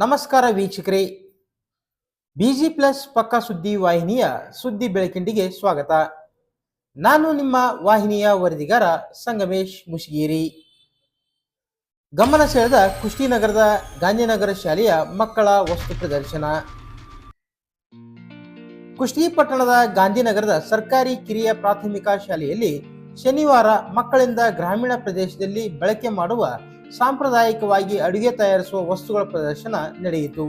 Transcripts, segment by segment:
ನಮಸ್ಕಾರ ವೀಕ್ಷಕರೇ. Busy plus ಪಕ್ಕ ಸುದ್ದಿ ವಾಹಿನಿಯ ಸುದ್ದಿ ಬೆಳಕಿಂಡಿಗೆ ಸ್ವಾಗತ. ನಾನು ನಿಮ್ಮ ವಾಹಿನಿಯ ವರದಿಗಾರ ಸಂಗಮೇಶ್ ಮುಶಿಗೇರಿ ಗಮನ ಸೆಳೆದ ಕುಷ್ಟಿನಗರದ ಗಾಂಧಿನಗರ ಶಾಲೆಯ ಮಕ್ಕಳ ವಸ್ತು ಪ್ರದರ್ಶನ. ಕುಷ್ಟಿ ಪಟ್ಟಣದ ಗಾಂಧಿನಗರದ ಸರ್ಕಾರಿ ಕಿರಿಯ ಪ್ರಾಥಮಿಕ ಶಾಲೆಯಲ್ಲಿ ಶನಿವಾರ ಮಕ್ಕಳಿಂದ ಗ್ರಾಮೀಣ ಪ್ರದೇಶದಲ್ಲಿ ಬಳಕೆ ಮಾಡುವ ಸಾಂಪ್ರದಾಯಿಕವಾಗಿ ಅಡುಗೆ ತಯಾರಿಸುವ ವಸ್ತುಗಳ ಪ್ರದರ್ಶನ ನಡೆಯಿತು.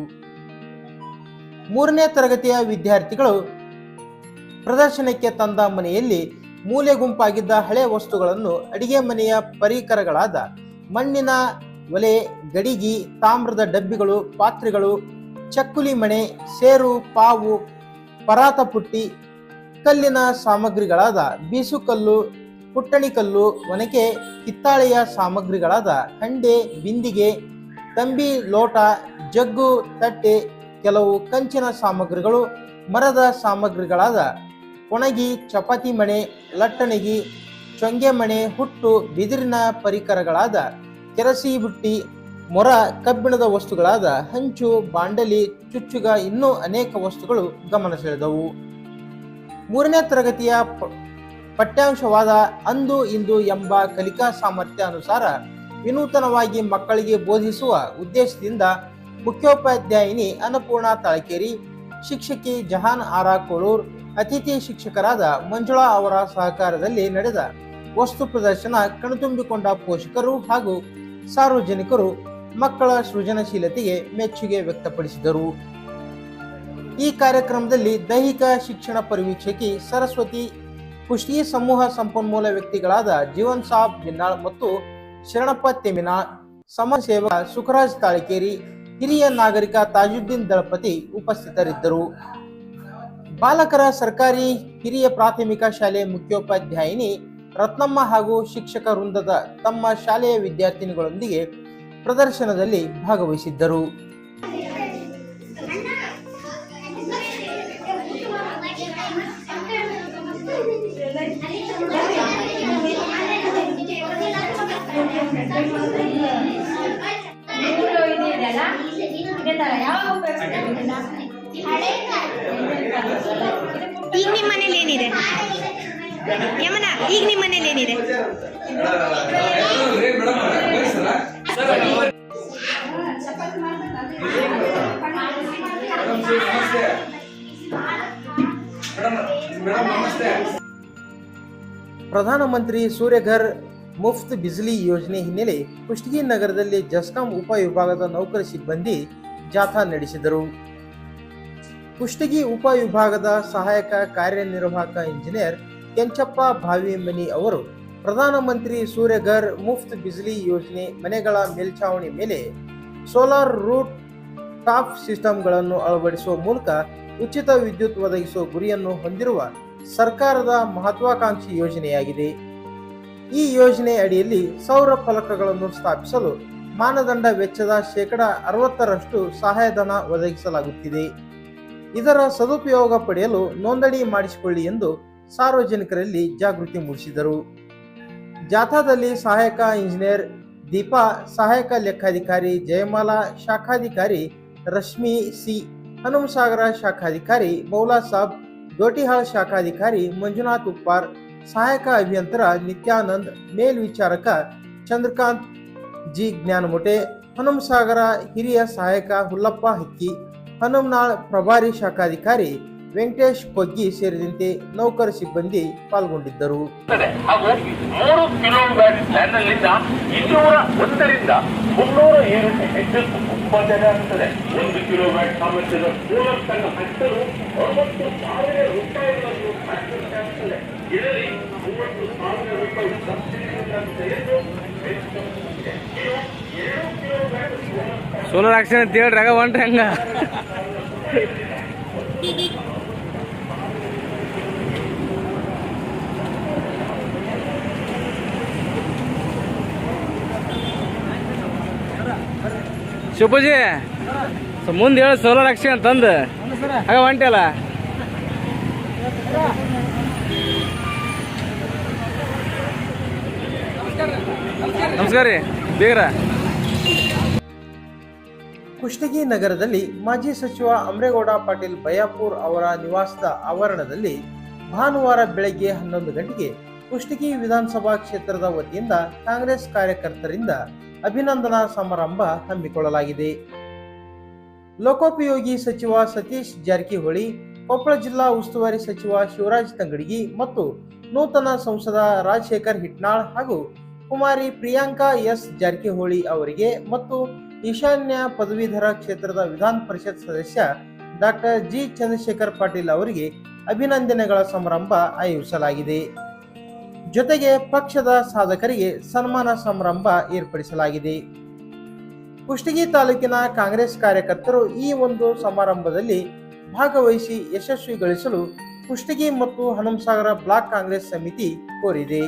ಮೂರನೇ ತರಗತಿಯ ವಿದ್ಯಾರ್ಥಿಗಳು ಪ್ರದರ್ಶನಕ್ಕೆ ತಂದ ಮನೆಯಲ್ಲಿ ಮೂಲೆ ಗುಂಪಾಗಿದ್ದ ಹಳೆ ವಸ್ತುಗಳನ್ನು ಅಡಿಗೆ ಮನೆಯ ಪರಿಕರಗಳಾದ ಮಣ್ಣಿನ ಒಲೆ, ಗಡಿಗಿ, ತಾಮ್ರದ ಡಬ್ಬಿಗಳು, ಪಾತ್ರೆಗಳು, ಚಕ್ಕುಲಿ ಮಣೆ, ಸೇರು, ಪಾವು, ಪರಾತ ಪುಟ್ಟಿ, ಕಲ್ಲಿನ ಸಾಮಗ್ರಿಗಳಾದ ಬೀಸುಕಲ್ಲು ಪುಟ್ಟಣಿ ಕಲ್ಲು ಒನಕೆ, ಕಿತ್ತಾಳೆಯ ಸಾಮಗ್ರಿಗಳಾದ ಹಂಡೆ, ಬಿಂದಿಗೆ, ತಂಬಿ, ಲೋಟ, ಜಗ್ಗು, ತಟ್ಟೆ, ಕೆಲವು ಕಂಚಿನ ಸಾಮಗ್ರಿಗಳು, ಮರದ ಸಾಮಗ್ರಿಗಳಾದ ಒಣಗಿ, ಚಪಾತಿ ಮಣೆ, ಲಟ್ಟಣಗಿ, ಚೊಂಗೆ ಮಣೆ, ಹುಟ್ಟು, ಬಿದಿರಿನ ಪರಿಕರಗಳಾದ ಕೆರಸಿ ಬುಟ್ಟಿ, ಮೊರ, ಕಬ್ಬಿಣದ ವಸ್ತುಗಳಾದ ಹಂಚು, ಬಾಂಡಲಿ, ಚುಚ್ಚುಗ ಇನ್ನೂ ಅನೇಕ ವಸ್ತುಗಳು ಗಮನ ಸೆಳೆದವು. ಮೂರನೇ ತರಗತಿಯ ಪಠ್ಯಾಂಶವಾದ ಅಂದು ಇಂದು ಎಂಬ ಕಲಿಕಾ ಸಾಮರ್ಥ್ಯ ಅನುಸಾರ ವಿನೂತನವಾಗಿ ಮಕ್ಕಳಿಗೆ ಬೋಧಿಸುವ ಉದ್ದೇಶದಿಂದ ಮುಖ್ಯೋಪಾಧ್ಯಾಯಿನಿ ಅನ್ನಪೂರ್ಣ ತಾಳಕೇರಿ, ಶಿಕ್ಷಕಿ ಜಹಾನ್ ಆರಾ ಕೋಳೂರ್ ಅತಿಥಿ ಶಿಕ್ಷಕರಾದ ಮಂಜುಳಾ ಅವರ ಸಹಕಾರದಲ್ಲಿ ನಡೆದ ವಸ್ತು ಪ್ರದರ್ಶನ ಕಣ್ತುಂಬಿಕೊಂಡ ಪೋಷಕರು ಹಾಗೂ ಸಾರ್ವಜನಿಕರು ಮಕ್ಕಳ ಸೃಜನಶೀಲತೆಗೆ ಮೆಚ್ಚುಗೆ ವ್ಯಕ್ತಪಡಿಸಿದರು. ಈ ಕಾರ್ಯಕ್ರಮದಲ್ಲಿ ದೈಹಿಕ ಶಿಕ್ಷಣ ಪರಿವೀಕ್ಷಕಿ ಸರಸ್ವತಿ ಕುಷ್ಟಗಿ ಸಮೂಹ ಸಂಪನ್ಮೂಲ ವ್ಯಕ್ತಿಗಳಾದ ಜೀವನ್ ಸಾಬ್ ಬಿನ್ನಾಳ್ ಮತ್ತು ಶರಣಪ್ಪ ತೆಮಿನಾಳ್ ಸಮಾಜ ಸೇವಕ ಸುಖರಾಜ್ ತಾಳಿಕೇರಿ, ಹಿರಿಯ ನಾಗರಿಕ ತಾಜುದ್ದೀನ್ ದಳಪತಿ ಉಪಸ್ಥಿತರಿದ್ದರು. ಬಾಲಕರ ಸರ್ಕಾರಿ ಹಿರಿಯ ಪ್ರಾಥಮಿಕ ಶಾಲೆ ಮುಖ್ಯೋಪಾಧ್ಯಾಯಿನಿ ರತ್ನಮ್ಮ ಹಾಗೂ ಶಿಕ್ಷಕ ವೃಂದದ ತಮ್ಮ ಶಾಲೆಯ ವಿದ್ಯಾರ್ಥಿನಿಗಳೊಂದಿಗೆ ಪ್ರದರ್ಶನದಲ್ಲಿ ಭಾಗವಹಿಸಿದ್ದರು. ಈಗ ನಿಮ್ಮ ಮನೇಲಿ ಏನಿದೆ? ಯಮನ ಈಗ ನಿಮ್ಮ ಮನೇಲಿ ಏನಿದೆ? ಪ್ರಧಾನಮಂತ್ರಿ ಸೂರ್ಯಘರ್ ಮುಫ್ತ್ ಬಿಜ್ಲಿ ಯೋಜನೆ ಹಿನ್ನೆಲೆ ಕುಷ್ಟಗಿ ನಗರದಲ್ಲಿ ಜಸ್ಕಾಂ ಉಪವಿಭಾಗದ ನೌಕರ ಸಿಬ್ಬಂದಿ ಜಾಥಾ ನಡೆಸಿದರು. ಕುಷ್ಟಗಿ ಉಪವಿಭಾಗದ ಸಹಾಯಕ ಕಾರ್ಯನಿರ್ವಾಹಕ ಇಂಜಿನಿಯರ್ ಕೆಂಚಪ್ಪ ಭಾವಿಮನಿ ಅವರು ಪ್ರಧಾನಮಂತ್ರಿ ಸೂರ್ಯಘರ್ ಮುಫ್ತ್ ಬಿಜ್ಲಿ ಯೋಜನೆ ಮನೆಗಳ ಮೇಲ್ಛಾವಣಿ ಮೇಲೆ ಸೋಲಾರ್ ರೂಟ್ ಟಾಪ್ ಸಿಸ್ಟಮ್ಗಳನ್ನು ಅಳವಡಿಸುವ ಮೂಲಕ ಉಚಿತ ವಿದ್ಯುತ್ ಒದಗಿಸುವ ಗುರಿಯನ್ನು ಹೊಂದಿರುವ ಸರ್ಕಾರದ ಮಹತ್ವಾಕಾಂಕ್ಷಿ ಯೋಜನೆಯಾಗಿದೆ. ಈ ಯೋಜನೆ ಅಡಿಯಲ್ಲಿ ಸೌರ ಫಲಕಗಳನ್ನು ಸ್ಥಾಪಿಸಲು ಮಾನದಂಡ ವೆಚ್ಚದ ಶೇಕಡ ಅರವತ್ತರಷ್ಟು ಸಹಾಯಧನ ಒದಗಿಸಲಾಗುತ್ತಿದೆ. ಇದರ ಸದುಪಯೋಗ ಪಡೆಯಲು ನೋಂದಣಿ ಮಾಡಿಸಿಕೊಳ್ಳಿ ಎಂದು ಸಾರ್ವಜನಿಕರಲ್ಲಿ ಜಾಗೃತಿ ಮೂಡಿಸಿದರು. ಜಾಥಾದಲ್ಲಿ ಸಹಾಯಕ ಇಂಜಿನಿಯರ್ ದೀಪಾ, ಸಹಾಯಕ ಲೆಕ್ಕಾಧಿಕಾರಿ ಜಯಮಾಲಾ, ಶಾಖಾಧಿಕಾರಿ ರಶ್ಮಿ ಸಿ, ಹನುಮಸಾಗರ ಶಾಖಾಧಿಕಾರಿ ಮೌಲಾ ಸಾಬ್ ದೋಟಿಹಾಳ್ ಶಾಖಾಧಿಕಾರಿ ಮಂಜುನಾಥ್ ಉಪ್ಪಾರ್ ಸಹಾಯಕ ಅಭಿಯಂತರ ನಿತ್ಯಾನಂದ್, ಮೇಲ್ವಿಚಾರಕ ಚಂದ್ರಕಾಂತ್, ಜಿ. ಜ್ಞಾನಮೊಟೆ, ಹನುಮಸಾಗರ ಹಿರಿಯ ಸಹಾಯಕ ಹುಲ್ಲಪ್ಪ ಹಕ್ಕಿ, ಹನುಮನಾಳ್ ಪ್ರಭಾರಿ ಶಾಖಾಧಿಕಾರಿ ವೆಂಕಟೇಶ್ ಕೊಗ್ಗಿ ಸೇರಿದಂತೆ ನೌಕರ ಸಿಬ್ಬಂದಿ ಪಾಲ್ಗೊಂಡಿದ್ದರು. ಮೂರು ಒಂದರಿಂದ ಮುನ್ನೂರ ಏಳು ವಿದ್ಯುತ್ ಉತ್ಪಾದನೆ ಆಗುತ್ತದೆ ಒಂದು ಕಿಲೋವ್ಯಾಟ್ ಸಾಮರ್ಥ್ಯದ ಸೋಲರ್ ತನ್ನ ಹತ್ತಲು ಅರವತ್ತು ಸಾವಿರ ರೂಪಾಯಿಗಳನ್ನು ಖರ್ಚಾಗುತ್ತದೆ ಇದರಲ್ಲಿ ಮೂವತ್ತು ಸಾವಿರ ರೂಪಾಯಿ ಸಬ್ಸಿಡಿ ಸೋಲಾರ್ ಆಕ್ಷನ್ ಅಂತ ಹೇಳ್ರಿ ಆಗ ಹೊಂಟ್ರಿ ಹಂಗ ಶಿವಪೂಜಿ ಮುಂದೆ ಹೇಳಿ ಸೋಲಾರ್ ಆಕ್ಷನ್ ಅಂತಂದು. ಆಗ ಹೊಂಟಿಯಲ್ಲ ನಮಸ್ಕಾರ ರೀ. ಬೇಗ ಕುಷ್ಟಗಿ ನಗರದಲ್ಲಿ ಮಾಜಿ ಸಚಿವ ಅಮ್ರೇಗೌಡ ಪಾಟೀಲ್ ಬಯಾಪುರ್ ಅವರ ನಿವಾಸದ ಆವರಣದಲ್ಲಿ ಭಾನುವಾರ ಬೆಳಗ್ಗೆ ಹನ್ನೊಂದು ಗಂಟೆಗೆ ಕುಷ್ಟಗಿ ವಿಧಾನಸಭಾ ಕ್ಷೇತ್ರದ ವತಿಯಿಂದ ಕಾಂಗ್ರೆಸ್ ಕಾರ್ಯಕರ್ತರಿಂದ ಅಭಿನಂದನಾ ಸಮಾರಂಭ ಹಮ್ಮಿಕೊಳ್ಳಲಾಗಿದೆ. ಲೋಕೋಪಯೋಗಿ ಸಚಿವ ಸತೀಶ್ ಜಾರಕಿಹೊಳಿ, ಕೊಪ್ಪಳ ಜಿಲ್ಲಾ ಉಸ್ತುವಾರಿ ಸಚಿವ ಶಿವರಾಜ್ ತಂಗಡಗಿ ಮತ್ತು ನೂತನ ಸಂಸದ ರಾಜಶೇಖರ್ ಹಿಟ್ನಾಳ್ ಹಾಗೂ ಕುಮಾರಿ ಪ್ರಿಯಾಂಕಾ ಎಸ್ ಜಾರಕಿಹೊಳಿ ಅವರಿಗೆ ಮತ್ತು ಈಶಾನ್ಯ ಪದವೀಧರ ಕ್ಷೇತ್ರದ ವಿಧಾನ ಪರಿಷತ್ ಸದಸ್ಯ ಡಾಕ್ಟರ್ ಜಿ ಚಂದ್ರಶೇಖರ್ ಪಾಟೀಲ್ ಅವರಿಗೆ ಅಭಿನಂದನೆಗಳ ಸಮಾರಂಭ ಆಯೋಜಿಸಲಾಗಿದೆ. ಜೊತೆಗೆ ಪಕ್ಷದ ಸಾಧಕರಿಗೆ ಸನ್ಮಾನ ಸಮಾರಂಭ ಏರ್ಪಡಿಸಲಾಗಿದೆ. ಕುಷ್ಟಗಿ ತಾಲೂಕಿನ ಕಾಂಗ್ರೆಸ್ ಕಾರ್ಯಕರ್ತರು ಈ ಒಂದು ಸಮಾರಂಭದಲ್ಲಿ ಭಾಗವಹಿಸಿ ಯಶಸ್ವಿಗೊಳಿಸಲು ಕುಷ್ಟಗಿ ಮತ್ತು ಹನುಮಸಾಗರ ಬ್ಲಾಕ್ ಕಾಂಗ್ರೆಸ್ ಸಮಿತಿ ಕೋರಿದೆ.